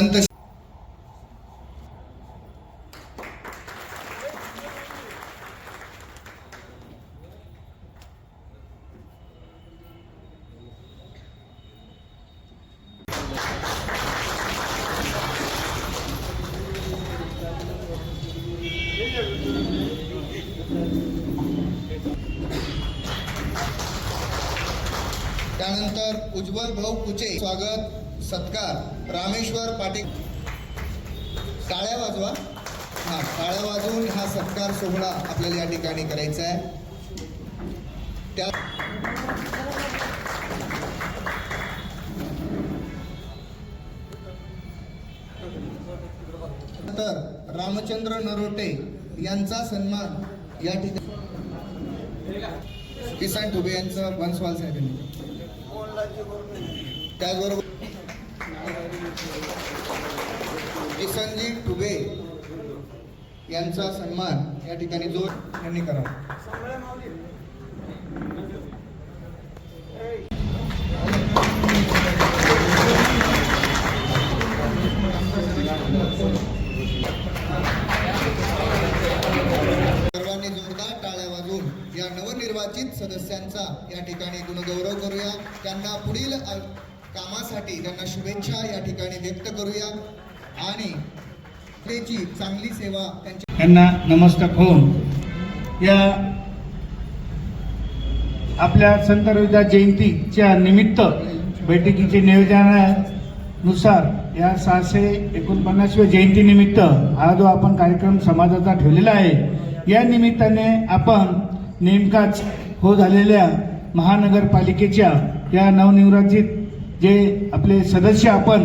संत त्यानंतर उज्ज्वल भाऊ कुचे स्वागत. सत्कार रामेश्वर पाटील. टाळ्या वाजवा. हा टाळ्या वाजवून हा सत्कार सोहळा आपल्याला या ठिकाणी करायचा आहे. त्या तर रामचंद्र नरोटे यांचा सन्मान या ठिकाणी किसान टुबे यांचं बनसवाल साहेबांनी. त्याचबरोबर किसनजी टुबे यांचा सन्मान या ठिकाणी जोर यांनी करावा. सर्वांनी जोरदार टाळ्या वाजवून या नवनिर्वाचित सदस्यांचा या ठिकाणी गुणगौरव करूया. त्यांना पुढील कामासाठी त्यांना शुभेच्छा या ठिकाणी व्यक्त करूया. आणि त्याची चांगली सेवा त्यांच्या त्यांना नमस्कार होऊन. या आपल्या संत रविदास जयंतीच्या निमित्त बैठकीचे नियोजनानुसार या सहाशे एकोणपन्नासव्या जयंतीनिमित्त हा जो आपण कार्यक्रम समाजाचा ठेवलेला आहे या निमित्ताने आपण नेमकाच हो झालेल्या महानगरपालिकेच्या या नवनिर्वाचित जे आपले सदस्य आपण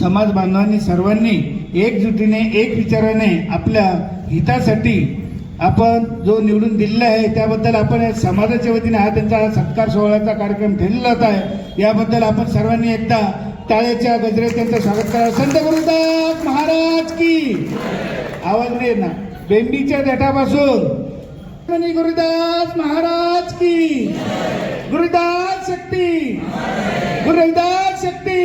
समाज बांधवांनी सर्वांनी एकजुटीने एक विचाराने आपल्या हितासाठी आपण जो निवडून दिलेला आहे त्याबद्दल आपण या समाजाच्या वतीने हा त्यांचा सत्कार सोहळ्याचा कार्यक्रम ठेवलेला होता आहे. याबद्दल आपण सर्वांनी एकदा टाळ्याच्या गजरे त्यांचं स्वागत करा संत गुरुदास महाराज की! आवाज नाही ना. बेंबीच्या देठापासून. गुरुदास महाराज की! गुरुदास शक्ती. गुरुदास शक्ती.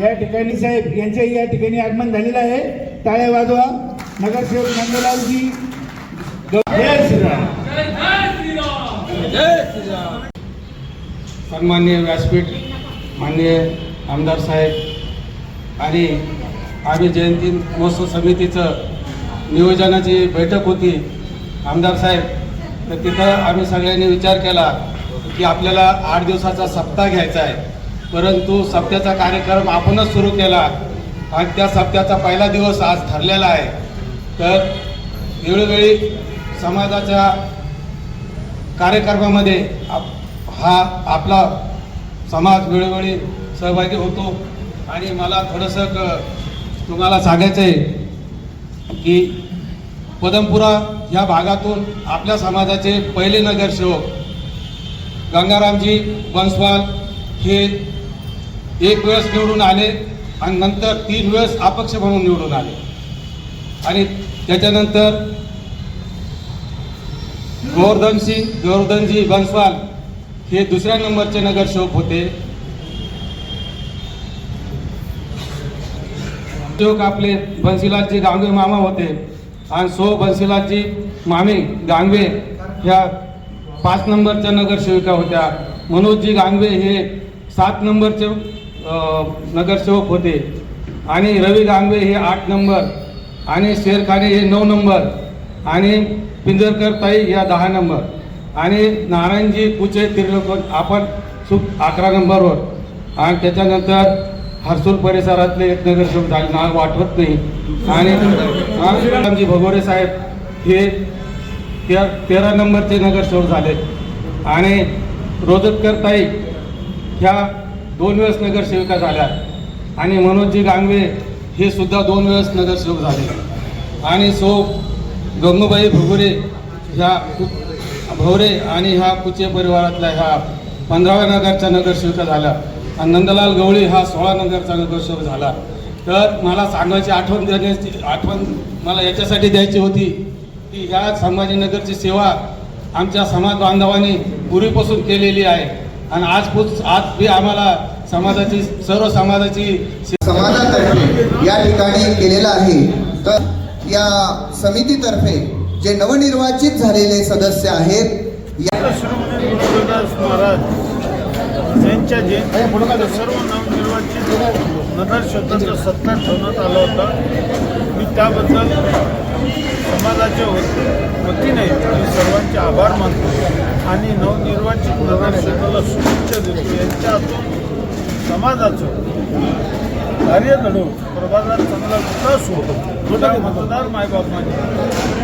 या ठिकाणी साहेब यांच्या या ठिकाणी आगमन झालेलं आहे. टाळ्या वाजवा. नगरसेवक नंदलालजी जय श्रीराम. सन्मान्य व्यासपीठ मान्य आमदार साहेब आणि आम्ही जयंती महोत्सव समितीचं नियोजनाची बैठक होती. आमदार साहेब तर तिथं आम्ही सगळ्यांनी विचार केला. की आपल्याला आठ दिवसाचा सप्ताह घ्यायचा आहे. परंतु सप्त्याचा कार्यक्रम आपणच सुरू केला आणि त्या सप्त्याचा पहिला दिवस आज ठरलेला आहे. तर वेळोवेळी समाजाच्या कार्यक्रमामध्ये आप- हा आपला समाज वेळोवेळी सहभागी होतो. आणि मला थोडंसं क- तुम्हाला सांगायचं आहे की पदमपुरा या भागातून आपल्या समाजाचे पहिले नगरसेवक गंगारामजी बनस्वाल हे एक वेळेस निवडून आले आणि नंतर तीन वेळेस अपक्ष म्हणून निवडून आले. आणि त्याच्यानंतर गोवर्धन सिंग गोवर्धनजी बन्सवाल हे दुसऱ्या नंबरचे नगरसेवक होते. सेवक आपले बन्सीलालजी गांगवे मामा होते. आणि सो बन्सीलालजी मामी गांगवे ह्या पाच नंबरच्या नगरसेविका होत्या. मनोजजी गांगवे हे सात नंबरचे नगरसेवक होते. आणि रवी गांगवे हे आठ नंबर. आणि शेरखाने हे नऊ नंबर. आणि पिंजरकर ताई या दहा नंबर. आणि नारायणजी कुचे तिरलोकन आपण सुख अकरा नंबरवर. आणि त्याच्यानंतर हर्सूल परिसरातले एक नगरसेवक झाले. नाव आठवत नाही. आणि रामजी भगोरे साहेब हे त्या तेरा नंबरचे नगरसेवक झाले. आणि रोजतकरताई ह्या दोन वेळेस नगरसेविका झाल्या. आणि मनोजजी गांगवे हे सुद्धा दोन वेळेस नगरसेवक झाले. आणि सो गंगूबाई भगुरे ह्या भवरे आणि ह्या कुचे परिवारातल्या ह्या पंधराव्या नगरच्या नगरसेविका झाल्या. आणि नंदलाल गवळी हा सोळा नगरचा नगरसेवक झाला. तर मला सांगायची आठवण देण्याची आठवण मला याच्यासाठी द्यायची होती. की ह्या संभाजीनगरची सेवा आमच्या समाज बांधवांनी पूर्वीपासून केलेली आहे. आणि आज आज बी आम्हाला समाजाची सर्व समाजाची समाजातर्फे या ठिकाणी केलेला आहे. तर या समितीतर्फे जे नवनिर्वाचित झालेले सदस्य आहेत या महाराज यांच्या जयंती सर्व नवनिर्वाचित नगरसेवकांचा सत्कार ठेवण्यात आला होता. मी त्याबद्दल समाजाच्या वत- वतीने मी सर्वांचे आभार मानतो आणि नवनिर्वाचित नगरसेवकाला शुभेच्छा देतो. यांच्या हातून समाजाचं कार्य घडवून प्रभागात चांगला विकास होतो. थोडा मतदार मायबापांनी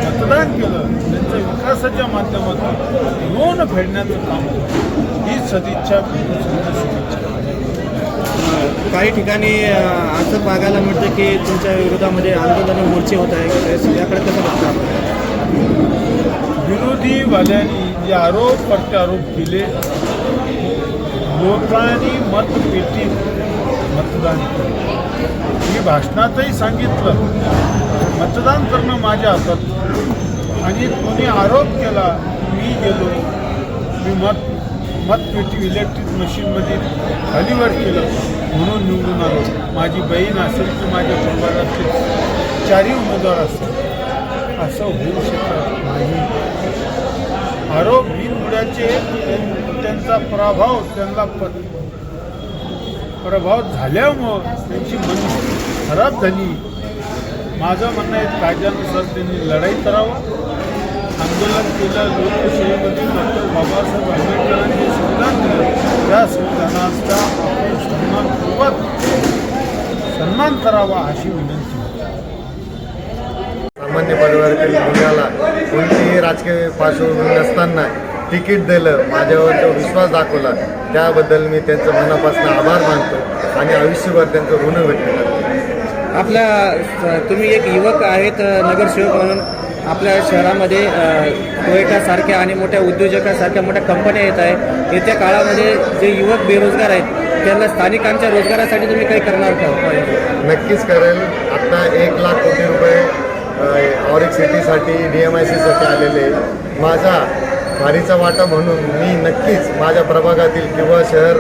मतदान केलं त्यांच्या विकासाच्या माध्यमातून लोन फेडण्याचं काम होतं. ही सदिच्छा. काही ठिकाणी असं बघायला मिळतं की तुमच्या विरोधामध्ये आंदोलन मोर्चे होत आहे याकडे कसं बघता आपण? विरोधी वाल्यांनी जे आरोप प्रत्यारोप केले लोकांनी मतपेटीत मतदान केलं. मी भाषणातही सांगितलं मतदान करणं माझ्या हातात. आणि कोणी आरोप केला मी गेलो मी मत मतपेटी इलेक्ट्रिक मशीनमध्ये खालीवर केलं. म्हणून निवडून आलो. माझी बहीण असेल की माझ्या परिवारातले चारही उमेदवार असतील असं होऊ शकत नाही. आरोप बिनबुड्याचे त्यांचा प्रभाव त्यांना प्रभाव झाल्यामुळं त्यांची मन खराब झाली. माझं म्हणणं आहे कायद्यानुसार त्यांनी लढाई करावं. आंदोलन केलं लोकशाहीमध्ये डॉक्टर बाबासाहेब आंबेडकरांनी संविधान दिलं त्या संविधानाचा आपण सन्मानपूर्वक सन्मान करावा अशी विनंती. सामान्य परिवारातील मुलाला कोणतीही राजकीय पार्श्वभूमी नसताना तिकीट दिलं माझ्यावर जो विश्वास दाखवला त्याबद्दल मी त्यांचं मनापासून आभार मानतो आणि आयुष्यभर त्यांचं ऋण व्यक्त करतो. आपल्या तुम्ही एक युवक आहेत नगरसेवक म्हणून. आपल्या शहरामध्ये टोयटासारख्या आणि मोठ्या उद्योजकासारख्या मोठ्या कंपन्या येत आहेत. येत्या काळामध्ये जे युवक बेरोजगार आहेत त्यांना स्थानिकांच्या रोजगारासाठी तुम्ही काही करणार का? नक्कीच करेल. आत्ता एक लाख कोटी रुपये ऑरिक सिटीसाठी डी एम आय सीसाठी आलेले माझा भारीचा वाटा म्हणून मी नक्कीच माझ्या प्रभागातील किंवा शहर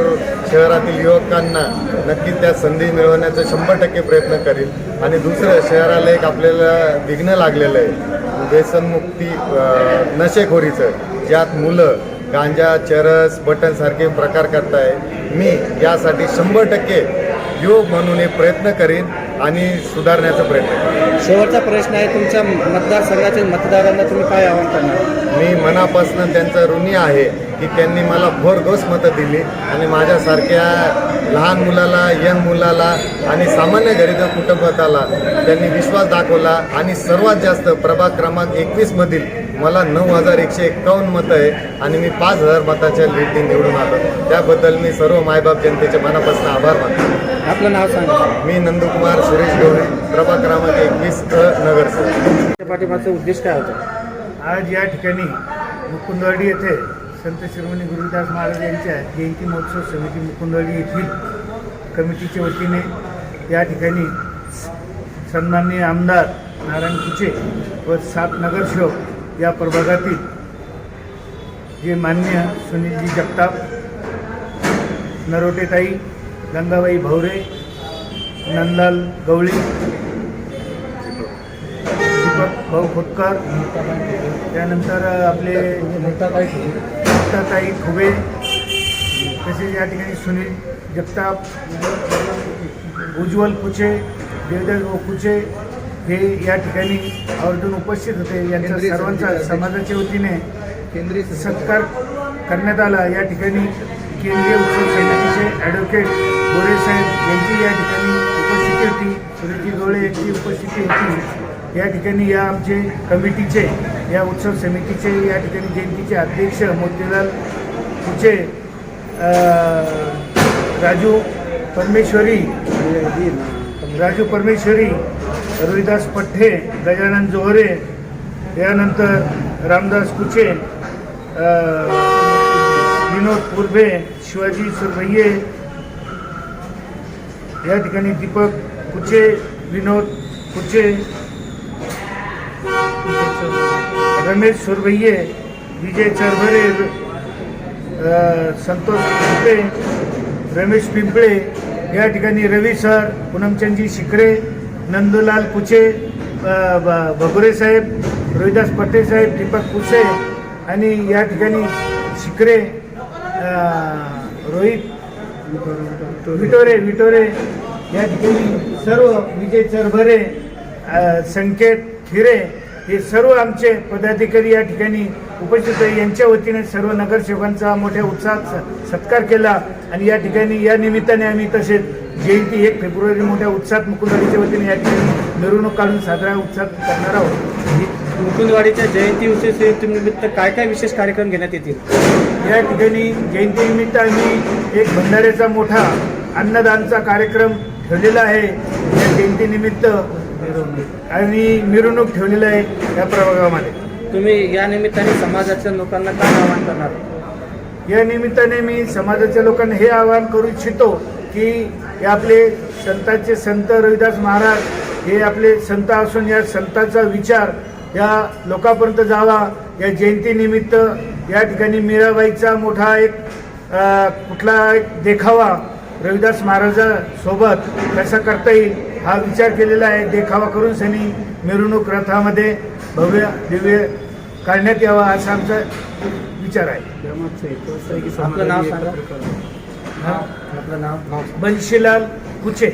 शहरातील युवकांना नक्कीच त्या संधी मिळवण्याचा शंभर टक्के प्रयत्न करील आणि दुसरं शहराला एक आपल्याला विघ्न लागलेलं आहे. व्यसनमुक्ती नशेखोरीचं ज्यात मुलं गांजा चरस बटनसारखे प्रकार करताय. मी यासाठी शंभर टक्के युवक म्हणून एक प्रयत्न करीन आणि सुधारण्याचा प्रयत्न करेन. शेवटचा प्रश्न आहे तुमच्या मतदारसंघातील मतदारांना तुम्ही काय आवाहन करणार? मी मनापासून त्यांचा ऋणी आहे की त्यांनी मला भरघोस मतं दिली आणि माझ्यासारख्या लहान मुलाला यंग मुलाला आणि सामान्य गरीब कुटुंबाला त्यांनी विश्वास दाखवला. आणि सर्वात जास्त प्रभाग क्रमांक एकवीसमधील मला नऊ हजार एकशे एक्कावन्न मतं आहे आणि मी पाच हजार मताच्या लीडने निवडून आलो. त्याबद्दल मी सर्व मायबाप जनतेचे मनापासून आभार मानतो. आपलं नाव सांगा. मी नंदकुमार सुरेश गवळी प्रभाग क्रमांक एकवीस नगरसेवक. त्या पाठीमागचा उद्देश काय होता? आज या ठिकाणी मुकुंदवाडी येथे संत शिरोमणी गुरुदास महाराज यांच्या जयंती महोत्सव समिती मुकुंदवाडी येथील कमिटीच्या वतीने या ठिकाणी सन्माननीय आमदार नारायण कुचे व सात नगरसेवक या प्रभागातील जे मान्य सुनीलजी जगताप नरोटेताई गंगाबाई भवरे नंदलाल गवळी भाऊ खोतकर त्यानंतर आपले मुक्ताताई खुबे तसेच या ठिकाणी सुनील जगताप उज्ज्वल कुचे देवदास भाऊ कुचे हे या ठिकाणी आवर्जून उपस्थित होते. यांच्या सर्वांचा समाजाच्या वतीने केंद्रीय सत्कार करण्यात आला. या ठिकाणी केंद्रीय उत्सव समितीचे ॲडव्होकेट गोरे साहेब यांची या ठिकाणी उपस्थिती होती. सुरेशजी गवळे यांची उपस्थिती होती. या ठिकाणी या आमचे कमिटीचे या उत्सव समितीचे या ठिकाणी जयंतीचे अध्यक्ष मोतीलाल कुचे राजू परमेश्वरी राजू परमेश्वरी रोहिदास पठ्ठे गजानन जोहरे यानंतर रामदास कुचे विनोद पूर्वे शिवाजी सुरभये या ठिकाणी दीपक कुचे विनोद कुचे रमेश सुरभैये विजय चरभरे संतोष पिंपळे रमेश पिंपळे या ठिकाणी रवी सर पूनमचंदजी शिकरे नंदलाल कुचे अ, भगुरे साहेब रोहिदास पटेल साहेब दीपक कुसे आणि या ठिकाणी शिकरे रोहित विटोरे विटोरे या ठिकाणी सर्व विजय चरभरे संकेत खिरे हे सर्व आमचे पदाधिकारी या ठिकाणी उपस्थित आहे. यांच्या वतीने सर्व नगरसेवकांचा मोठ्या उत्साहात स- सत्कार केला आणि या ठिकाणी या निमित्ताने आम्ही तसेच जयंती एक फेब्रुवारी मोठ्या उत्साहात मुकुंदवाडीच्या वतीने या ठिकाणी मिरवणूक काढून साजरा उत्साहात करणार आहोत. मुकुंदवाडीच्या जयंती उत्सव निमित्त काय काय विशेष कार्यक्रम घेण्यात येतील? या ठिकाणी जयंतीनिमित्त आम्ही एक भंडाऱ्याचा मोठा अन्नदानचा कार्यक्रम ठेवलेला आहे. या जयंतीनिमित्त आणि मिरवणूक ठेवलेलं आहे या प्रभागामध्ये. तुम्ही या निमित्ताने समाजाच्या लोकांना काय आवाहन करणार? या निमित्ताने मी समाजाच्या लोकांना हे आवाहन करू इच्छितो की हे आपले संतांचे संत रविदास महाराज हे आपले संत असून या संतांचा विचार या लोकांपर्यंत जावा. या जयंतीनिमित्त या ठिकाणी मीराबाईचा मोठा एक कुठला एक देखावा रविदास महाराजासोबत कसा करता येईल? हा विचार केलेला आहे. देखावा करून सनी मिरवणूक रथामध्ये भव्य दिव्य काढण्यात यावा असा आमचा विचार आहे. आपलं नाव सांगा. आपलं नाव नाव बंशीलाल कुचे.